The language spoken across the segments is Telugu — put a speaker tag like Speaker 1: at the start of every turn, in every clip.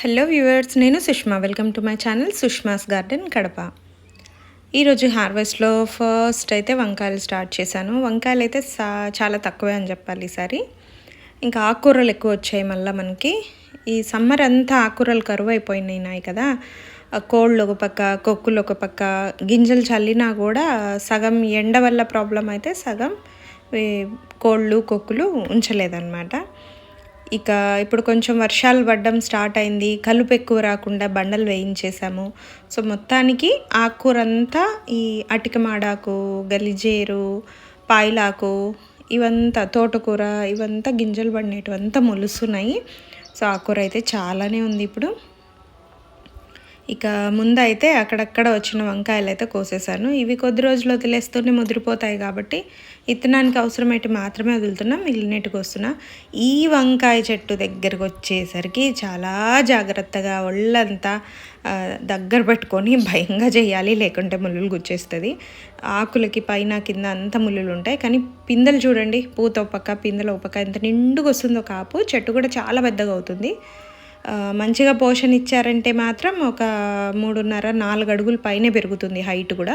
Speaker 1: హలో వ్యూవర్స్ నేను Sushma. Welcome to my channel Sushma's garden Kadapa ఈరోజు హార్వెస్ట్లో ఫస్ట్ అయితే వంకాయలు స్టార్ట్ చేశాను. వంకాయలు అయితే సా చాలా తక్కువే అని చెప్పాలి ఈసారి. ఇంకా ఆకుకూరలు ఎక్కువ వచ్చాయి మళ్ళీ మనకి. ఈ సమ్మర్ అంతా ఆకుకూరలు కరువు అయిపోయినాయి కదా. కోళ్ళు ఒక పక్క కొక్కులు ఒక పక్క గింజలు చల్లినా కూడా సగం ఎండ వల్ల ప్రాబ్లం అయితే సగం కోళ్ళు కొక్కులు ఉంచలేదన్నమాట. ఇక ఇప్పుడు కొంచెం వర్షాలు పడడం స్టార్ట్ అయింది. కలుపు ఎక్కువ రాకుండా బండలు వేయించేసాము సో మొత్తానికి ఆకుకూర అంతా ఈ అటికమాడాకు గలిజేరు పాయిలాకు ఇవంతా తోటకూర ఇవంతా గింజలు పడినటువంతా మొలుస్తున్నాయి సో ఆకుకూర అయితే చాలానే ఉంది ఇప్పుడు. ఇక ముందైతే అక్కడక్కడ వచ్చిన వంకాయలు అయితే కోసేసాను ఇవి కొద్ది రోజులు వదిలేస్తూనే ముదిరిపోతాయి కాబట్టి ఇత్తనానికి అవసరమైతే మాత్రమే వదులుతున్నా మిగిలినట్టుకు వస్తున్నా ఈ వంకాయ చెట్టు దగ్గరకు వచ్చేసరికి చాలా జాగ్రత్తగా ఒళ్ళంతా దగ్గర పెట్టుకొని భయంగా చేయాలి లేకుంటే ముళ్ళులు గుచ్చేస్తుంది. ఆకులకి పైన కింద అంత ముళ్ళులు ఉంటాయి. కానీ పిందెలు చూడండి పూత ఒక పక్క పిందెల ఒక పక్క ఎంత నిండుగా వస్తుందో కాపు. చెట్టు కూడా చాలా పెద్దగా అవుతుంది. మంచిగా పోషణ ఇచ్చారంటే మాత్రం ఒక మూడున్నర నాలుగు అడుగుల పైనే పెరుగుతుంది హైట్ కూడా.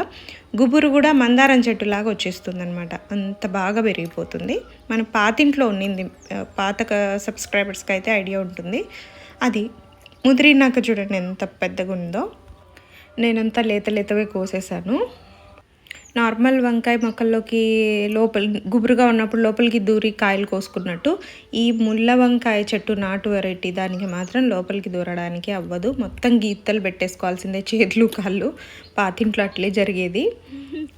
Speaker 1: గుబురు కూడా మందారం చెట్టులాగా వచ్చేస్తుంది అనమాట అంత బాగా పెరిగిపోతుంది. మన పాతింట్లో ఉన్నింది. పాత సబ్స్క్రైబర్స్కి అయితే ఐడియా ఉంటుంది. అది ముదిరినాక చూడండి ఎంత పెద్దగా ఉందో నేనంతా లేత లేతవే కోసేసాను నార్మల్ వంకాయ మొక్కల్లోకి లోపల గుబురుగా ఉన్నప్పుడు లోపలికి దూరి కాయలు కోసుకున్నట్టు ఈ ముళ్ళ వంకాయ చెట్టు నాటు వెరైటీ దానికి మాత్రం లోపలికి దూరడానికి అవ్వదు. మొత్తం గీతలు పెట్టేసుకోవాల్సిందే చేతులు కాళ్ళు. పాతింట్లో అట్లే జరిగేది.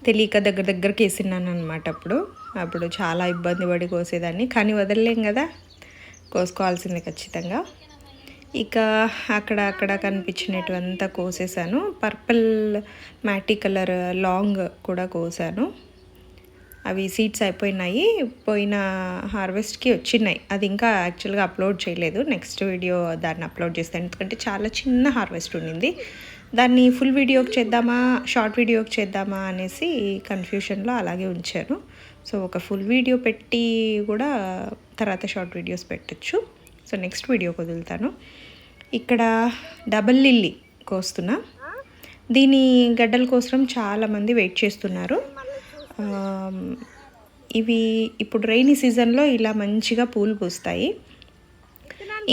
Speaker 1: తెలియక దగ్గర దగ్గరికి వేసినాను అనమాట అప్పుడు. అప్పుడు చాలా ఇబ్బంది పడి కోసేదాన్ని. కానీ వదలలేం కదా కోసుకోవాల్సిందే ఖచ్చితంగా. ఇక అక్కడ అక్కడ కనిపించినటువంతా కోసేసాను పర్పుల్ మ్యాటీ కలర్ లాంగ్ కూడా కోసాను. అవి సీడ్స్ అయిపోయినాయి. పోయిన హార్వెస్ట్కి వచ్చినాయి. అది ఇంకా యాక్చువల్గా అప్లోడ్ చేయలేదు. నెక్స్ట్ వీడియో దాన్ని అప్లోడ్ చేస్తాను. ఎందుకంటే చాలా చిన్న హార్వెస్ట్ ఉండింది. దాన్ని ఫుల్ వీడియోకి చేద్దామా షార్ట్ వీడియోకి చేద్దామా అనేసి కన్ఫ్యూషన్లో అలాగే ఉంచాను. సో ఒక ఫుల్ వీడియో పెట్టి కూడా తర్వాత షార్ట్ వీడియోస్ పెట్టచ్చు. సో నెక్స్ట్ వీడియోకి వదులుతాను. ఇక్కడ డబల్ లిల్లీ కోస్తున్నా. దీని గడ్డల కోసం చాలామంది వెయిట్ చేస్తున్నారు. ఇవి ఇప్పుడు రైనీ సీజన్లో ఇలా మంచిగా పూలు పూస్తాయి.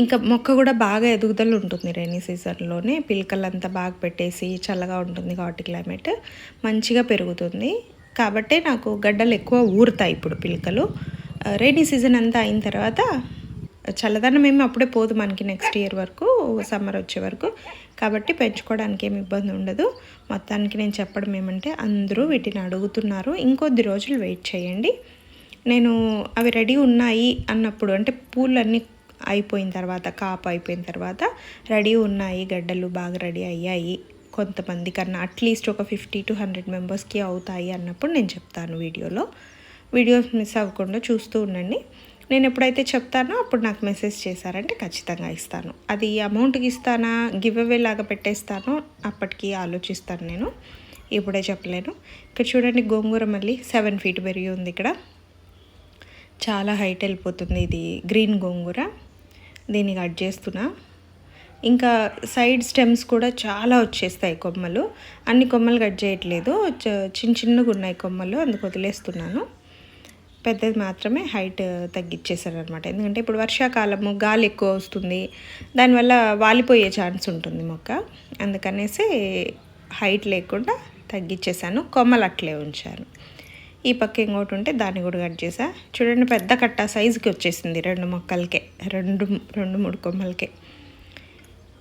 Speaker 1: ఇంకా మొక్క కూడా బాగా ఎదుగుదల ఉంటుంది రైనీ సీజన్లోనే పిలకలంతా బాగా పెట్టేసి చల్లగా ఉంటుంది కాబట్టి క్లైమేట్ మంచిగా పెరుగుతుంది. కాబట్టి నాకు గడ్డలు ఎక్కువ ఊరుతాయి ఇప్పుడు పిలకలు. రైనీ సీజన్ అంతా అయిన తర్వాత చల్లదనం ఏమి అప్పుడే పోదు మనకి నెక్స్ట్ ఇయర్ వరకు సమ్మర్ వచ్చే వరకు. కాబట్టి పెంచుకోవడానికి ఏమి ఇబ్బంది ఉండదు. మొత్తానికి నేను చెప్పడం ఏమంటే అందరూ వీటిని అడుగుతున్నారు. ఇంకొద్ది రోజులు వెయిట్ చేయండి. నేను అవి రెడీ ఉన్నాయి అన్నప్పుడు అంటే పూలన్నీ అయిపోయిన తర్వాత కాపు అయిపోయిన తర్వాత రెడీ ఉన్నాయి గడ్డలు బాగా రెడీ అయ్యాయి. కొంతమంది కన్నా అట్లీస్ట్ ఒక ఫిఫ్టీ టు హండ్రెడ్ మెంబర్స్కి అవుతాయి అన్నప్పుడు నేను చెప్తాను వీడియోలో. వీడియోస్ మిస్ అవ్వకుండా చూస్తూ ఉండండి. నేను ఎప్పుడైతే చెప్తానో అప్పుడు నాకు మెసేజ్ చేశారంటే ఖచ్చితంగా ఇస్తాను. అది అమౌంట్కి ఇస్తానా గివ్ అవే లాగా పెట్టేస్తానో అప్పటికి ఆలోచిస్తాను నేను. ఇప్పుడే చెప్పలేను. ఇక్కడ చూడండి గోంగూర మళ్ళీ సెవెన్ ఫీట్ పెరిగి ఉంది ఇక్కడ. చాలా హైట్ వెళ్ళిపోతుంది ఇది గ్రీన్ గోంగూర. దీన్ని కట్ చేస్తున్నా. ఇంకా సైడ్ స్టెమ్స్ కూడా చాలా వచ్చేస్తాయి కొమ్మలు. అన్ని కొమ్మలు కట్ చేయట్లేదు. చిన్న చిన్నగా ఉన్నాయి కొమ్మలు అందుకు వదిలేస్తున్నాను. పెద్దది మాత్రమే హైట్ తగ్గించేశారనమాట ఎందుకంటే ఇప్పుడు వర్షాకాలము గాలి ఎక్కువ వస్తుంది దానివల్ల వాలిపోయే ఛాన్స్ ఉంటుంది మొక్క. అందుకనేసి హైట్ లేకుండా తగ్గించేశాను కొమ్మలు అట్లే ఉంచాను. ఈ పక్క ఇంకోటి ఉంటే దాన్ని కూడా కట్ చేసా. చూడండి పెద్ద కట్ట సైజుకి వచ్చేసింది రెండు మొక్కలకే రెండు రెండు మూడు కొమ్మలకే.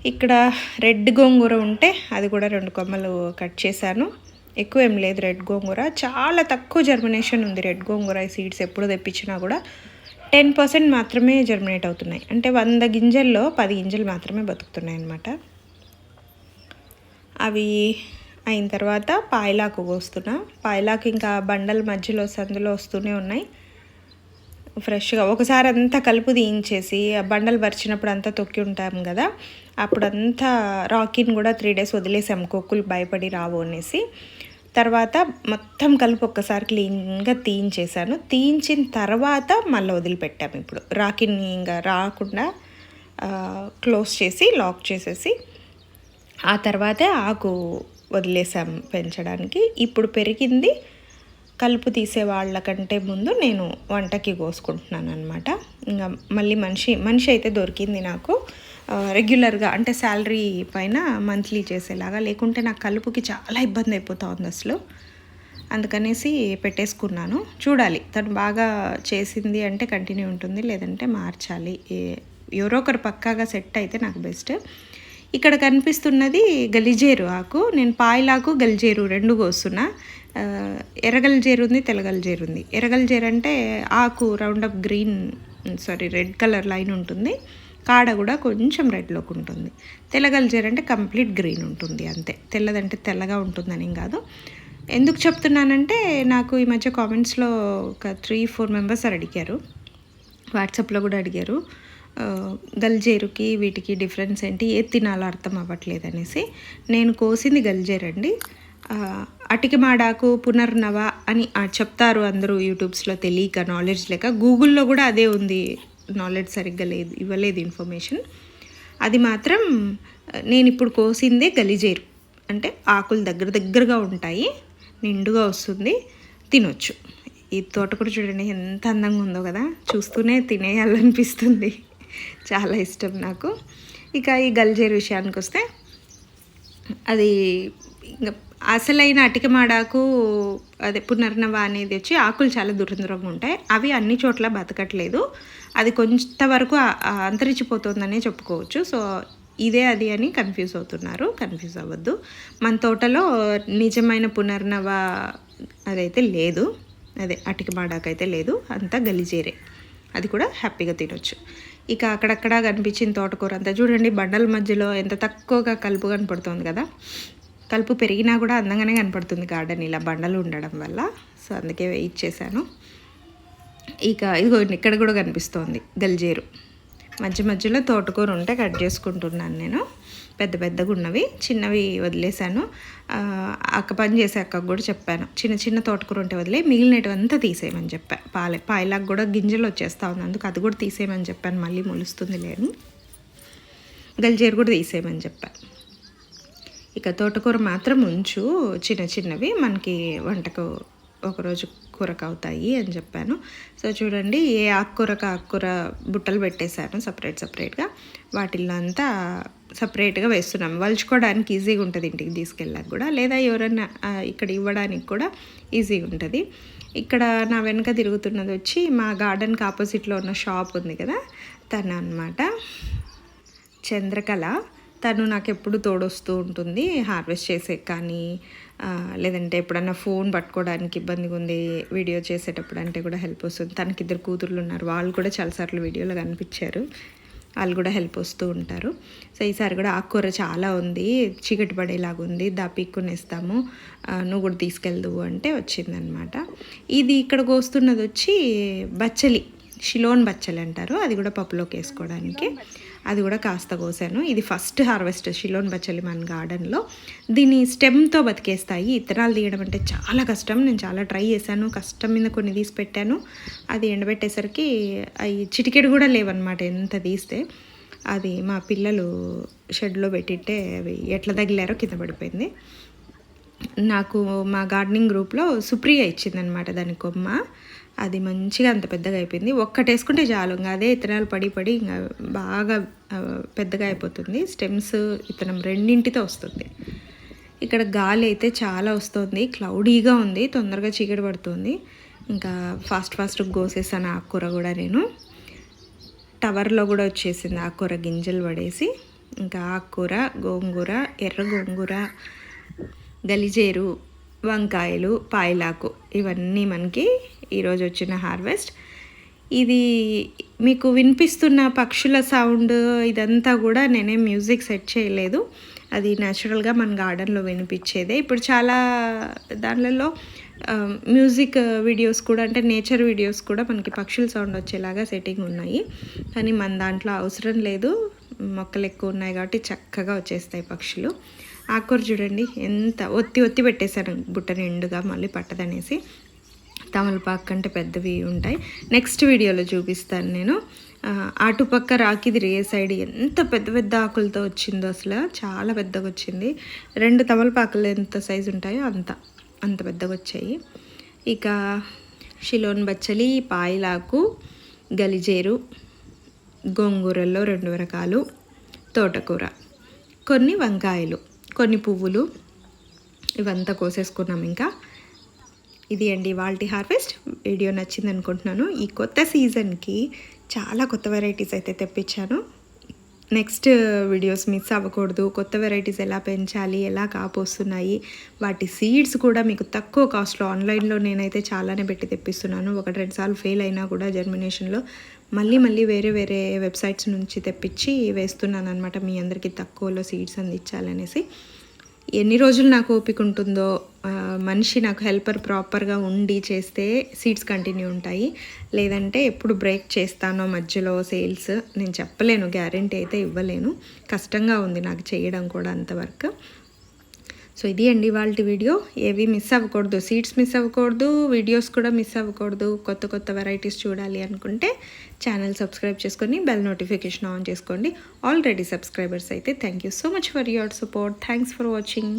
Speaker 1: ఇక్కడ రెడ్ గోంగూర ఉంటే అది కూడా రెండు కొమ్మలు కట్ చేశాను. ఎక్కువ ఏం లేదు రెడ్ గోంగూర. చాలా తక్కువ జర్మినేషన్ ఉంది రెడ్ గోంగూర ఈ సీడ్స్ ఎప్పుడు తెప్పించినా కూడా. టెన్ పర్సెంట్ మాత్రమే జర్మినేట్ అవుతున్నాయి. అంటే వంద గింజల్లో పది గింజలు మాత్రమే బతుకుతున్నాయి అన్నమాట. అవి అయిన తర్వాత పాయలాకు కోస్తున్నా. పాయలాకు ఇంకా బండల మధ్యలో సందులో వస్తూనే ఉన్నాయి. ఫ్రెష్గా ఒకసారి అంతా కలుపు తీయించేసి బండలు పరిచినప్పుడు అంతా తొక్కి ఉంటాం కదా. అప్పుడంతా రాకిన్ కూడా త్రీ డేస్ వదిలేసాం. కొక్కులు భయపడి రావు అనేసి. తర్వాత మొత్తం కలిపి ఒక్కసారి క్లీన్గా తీయించేసాను తీయించిన తర్వాత మళ్ళీ వదిలిపెట్టాము ఇప్పుడు. రాకిని ఇంకా రాకుండా క్లోజ్ చేసి లాక్ చేసేసి ఆ తర్వాతే ఆకు వదిలేసాం పెంచడానికి. ఇప్పుడు పెరిగింది. కలుపు తీసే వాళ్ళకంటే ముందు నేను వంటకి కోసుకుంటున్నాను అనమాట ఇంకా మళ్ళీ మనిషి మనిషి అయితే దొరికింది నాకు. రెగ్యులర్గా అంటే శాలరీ పైన మంత్లీ చేసేలాగా లేకుంటే నాకు కలుపుకి చాలా ఇబ్బంది అయిపోతూ ఉంది అసలు. అందుకనేసి పెట్టేసుకున్నాను. చూడాలి తను బాగా చేసింది అంటే కంటిన్యూ ఉంటుంది లేదంటే మార్చాలి. ఎవరో ఒకరు పక్కాగా సెట్ అయితే నాకు బెస్ట్ ఇక్కడ కనిపిస్తున్నది గలిజేరు ఆకు. నేను పాయలాకు గలిజేరు రెండు కోస్తున్నా. ఎర్రగలిజేరు ఉంది తెల్లగలిజేరు ఉంది ఎర్రగలిజేరు అంటే ఆకు round up green sorry red colour line ఉంటుంది. కాడ కూడా కొంచెం రెడ్లోకి ఉంటుంది. తెల్లగల్జర్ అంటే కంప్లీట్ గ్రీన్ ఉంటుంది అంతే. తెల్లదంటే తెల్లగా ఉంటుందని ఏం కాదు. ఎందుకు చెప్తున్నానంటే నాకు ఈ మధ్య కామెంట్స్లో ఒక త్రీ ఫోర్ మెంబర్స్ అడిగారు. వాట్సాప్లో కూడా అడిగారు. గల్జేరుకి వీటికి డిఫరెన్స్ ఏంటి? ఏది తినాలో అర్థం అవ్వట్లేదు అనేసి నేను కోసింది గల్జేరండి అండి. అటికమాడాకు పునర్నవ అని చెప్తారు అందరూ యూట్యూబ్స్లో తెలియక నాలెడ్జ్ లేక. గూగుల్లో కూడా అదే ఉంది. నాలెడ్జ్ సరిగ్గా లేదు ఇవ్వలేదు ఇన్ఫర్మేషన్ అది మాత్రం నేను ఇప్పుడు కోసిందే గలిజేరు. అంటే ఆకులు దగ్గర దగ్గరగా ఉంటాయి నిండుగా వస్తుంది తినొచ్చు. ఈ తోటకూర చూడండి ఎంత అందంగా ఉందో కదా చూస్తూనే తినేయాలనిపిస్తుంది. చాలా ఇష్టం నాకు. ఇక ఈ గల్జేరు విషయానికి వస్తే అది ఇంకా అసలైన అటికమాడాకు అదే పునర్నవ అనేది వచ్చి ఆకులు చాలా దూరం దూరంగా ఉంటాయి. అవి అన్ని చోట్ల బతకట్లేదు. అది కొంతవరకు అంతరించిపోతుందనే చెప్పుకోవచ్చు. సో ఇదే అది అని కన్ఫ్యూజ్ అవుతున్నారు. కన్ఫ్యూజ్ అవ్వద్దు. మన తోటలో నిజమైన పునర్నవ అదైతే లేదు. అదే అటికమాడాకైతే లేదు. అంతా గలిజేరే అది కూడా హ్యాపీగా తినొచ్చు. ఇక అక్కడక్కడ కనిపించిన తోటకూర అంతా చూడండి బండల మధ్యలో ఎంత తక్కువగా కలుపు కనపడుతుంది కదా. కలుపు పెరిగినా కూడా అందంగానే కనపడుతుంది గార్డెన్ ఇలా బండలు ఉండడం వల్ల. సో అందుకే వెయిట్ ఇక ఇదిగో ఇక్కడ కూడా కనిపిస్తోంది గల్జేరు. మధ్య మధ్యలో తోటకూర ఉంటే కట్ చేసుకుంటున్నాను నేను. పెద్ద పెద్దగా ఉన్నవి. చిన్నవి వదిలేశాను. అక్క పని చేసే అక్కకు కూడా చెప్పాను. చిన్న చిన్న తోటకూర ఉంటే వదిలే మిగిలినటువంతా తీసేయమని చెప్పా. పాలే పాయలాగా కూడా గింజలు వచ్చేస్తా ఉంది. అందుకు అది కూడా తీసేయమని చెప్పాను. మళ్ళీ మొలుస్తుంది లేని గల్జేరు కూడా తీసేయమని చెప్పాను ఇక తోటకూర మాత్రం ఉంచు. చిన్న చిన్నవి. మనకి వంటకు ఒకరోజు కూరకు అవుతాయి అని చెప్పాను. సో చూడండి ఏ ఆకుకూరకు ఆకుకూర బుట్టలు పెట్టేశాను సపరేట్ సపరేట్గా వాటిల్లో అంతా సపరేట్గా వేస్తున్నాం. వలుచుకోవడానికి ఈజీగా ఉంటుంది ఇంటికి తీసుకెళ్ళాక కూడా. లేదా ఎవరైనా ఇక్కడ ఇవ్వడానికి కూడా ఈజీగా ఉంటుంది. ఇక్కడ నా వెనుక తిరుగుతున్నది వచ్చి మా గార్డెన్కి ఆపోజిట్లో ఉన్న షాప్ ఉంది కదా తను అనమాట చంద్రకళ. తను నాకు ఎప్పుడు తోడొస్తూ ఉంటుంది. హార్వెస్ట్ చేసే కానీ లేదంటే ఎప్పుడన్నా ఫోన్ పట్టుకోవడానికి ఇబ్బందిగా ఉంది వీడియో చేసేటప్పుడు అంటే కూడా హెల్ప్ వస్తుంది. తనకి ఇద్దరు కూతుర్లు ఉన్నారు. వాళ్ళు కూడా చాలాసార్లు వీడియోలో కనిపించారు. వాళ్ళు కూడా హెల్ప్ వస్తూ ఉంటారు. సో ఈసారి కూడా ఆకుకూర చాలా ఉంది. చీకటి పడేలాగా ఉంది. దా పీక్కునేస్తాము. నువ్వు కూడా తీసుకెళ్దువు అంటే వచ్చిందనమాట. ఇది ఇక్కడ కోస్తున్నది వచ్చి బచ్చలి షిలోన్ బచ్చలి అంటారు అది కూడా పప్పులోకి వేసుకోవడానికి. అది కూడా కాస్త కోసాను. ఇది ఫస్ట్ హార్వెస్ట్ షిలోన్ బచ్చలి మన గార్డెన్లో. దీని స్టెమ్తో బతికేస్తాయి. ఇత్తనాలు తీయడం అంటే చాలా కష్టం. నేను చాలా ట్రై చేశాను. కష్టం మీద కొన్ని తీసి పెట్టాను. అది ఎండబెట్టేసరికి అవి చిటికెడు కూడా లేవన్నమాట ఎంత తీస్తే. అది మా పిల్లలు షెడ్లో పెట్టిట్టే అవి ఎట్లా తగిలారో కింద పడిపోయింది. నాకు మా గార్డెనింగ్ గ్రూప్లో సుప్రియ ఇచ్చిందనమాట దాని కొమ్మ. అది మంచిగా అంత పెద్దగా అయిపోయింది. ఒక్కటి వేసుకుంటే చాలు. ఇంకా అదే ఇత్తనాలు పడి పడి ఇంకా బాగా పెద్దగా అయిపోతుంది. స్టెమ్స్ ఇత్తనం రెండింటితో వస్తుంది. ఇక్కడ గాలి అయితే చాలా వస్తుంది. క్లౌడీగా ఉంది. తొందరగా చీకటి పడుతుంది. ఇంకా ఫాస్ట్ ఫాస్ట్ కోసేసాను ఆకుకూర కూడా నేను. టవర్లో కూడా వచ్చేసింది ఆకుకూర గింజలు పడేసి. ఇంకా ఆకుకూర గోంగూర ఎర్ర గోంగూర గలిజేరు వంకాయలు పాయలాకు ఇవన్నీ మనకి ఈరోజు వచ్చిన హార్వెస్ట్. ఇది మీకు వినిపిస్తున్న పక్షుల సౌండ్ ఇదంతా కూడా నేనే మ్యూజిక్ సెట్ చేయలేదు. అది న్యాచురల్గా మన గార్డెన్లో వినిపించేదే. ఇప్పుడు చాలా దానిలలో మ్యూజిక్ వీడియోస్ కూడా అంటే నేచర్ వీడియోస్ కూడా మనకి పక్షుల సౌండ్ వచ్చేలాగా సెట్టింగ్ ఉన్నాయి. కానీ మన దాంట్లో అవసరం లేదు. మొక్కలు ఎక్కువ ఉన్నాయి కాబట్టి చక్కగా వచ్చేస్తాయి పక్షులు. ఆకుకూర చూడండి ఎంత ఒత్తి ఒత్తి పెట్టేశాను. బుట్ట నిండుగా మళ్ళీ పట్టదనేసి తమలపాకు కంటే పెద్దవి ఉంటాయి. నెక్స్ట్ వీడియోలో చూపిస్తాను నేను. అటుపక్క రాకిది రే సైడ్ ఎంత పెద్ద పెద్ద ఆకులతో వచ్చిందో అసలు. చాలా పెద్దగా వచ్చింది. రెండు తమలపాకులు ఎంత సైజు ఉంటాయో అంత అంత పెద్దగా వచ్చాయి. ఇక షిలోన్ బచ్చలి పాయలాకు గలిజేరు గోంగూరల్లో రెండు రకాలు తోటకూర. కొన్ని వంకాయలు. కొన్ని పువ్వులు ఇవంతా కోసేసుకున్నాం ఇంకా. ఇది అండి వాల్టీ హార్వెస్ట్. వీడియో నచ్చింది అనుకుంటున్నాను ఈ కొత్త సీజన్కి చాలా కొత్త వెరైటీస్ అయితే తెప్పించాను. నెక్స్ట్ వీడియోస్ మిస్ అవ్వకూడదు. కొత్త వెరైటీస్ ఎలా పెంచాలి ఎలా కాపోస్తున్నాయి వాటి సీడ్స్ కూడా మీకు తక్కువ కాస్ట్లో ఆన్లైన్లో నేనైతే చాలానే పెట్టి తెప్పిస్తున్నాను. ఒకటి రెండు సార్లు ఫెయిల్ అయినా కూడా జర్మినేషన్లో మళ్ళీ మళ్ళీ వేరే వేరే వెబ్సైట్స్ నుంచి తెప్పించి వేస్తున్నాను అనమాట మీ అందరికీ తక్కువలో సీడ్స్ అందించాలనేసి. ఎన్ని రోజులు నాకు ఓపిక ఉంటుందో మనిషి నాకు హెల్పర్ ప్రాపర్గా ఉండి చేస్తే సీట్స్ కంటిన్యూ ఉంటాయి. లేదంటే ఎప్పుడు బ్రేక్ చేస్తానో మధ్యలో సేల్స్ నేను చెప్పలేను గ్యారంటీ అయితే ఇవ్వలేను. కష్టంగా ఉంది నాకు చేయడం కూడా అంతవరకు. సో ఇది అండి వాళ్ళ వీడియో. ఏవి మిస్ అవ్వకూడదు సీట్స్ మిస్ అవ్వకూడదు వీడియోస్ కూడా మిస్ అవ్వకూడదు కొత్త కొత్త వెరైటీస్ చూడాలి అనుకుంటే ఛానల్ సబ్స్క్రైబ్ చేసుకొని బెల్ నోటిఫికేషన్ ఆన్ చేసుకోండి. ఆల్రెడీ సబ్స్క్రైబర్స్ అయితే thank you so much for your support thanks for watching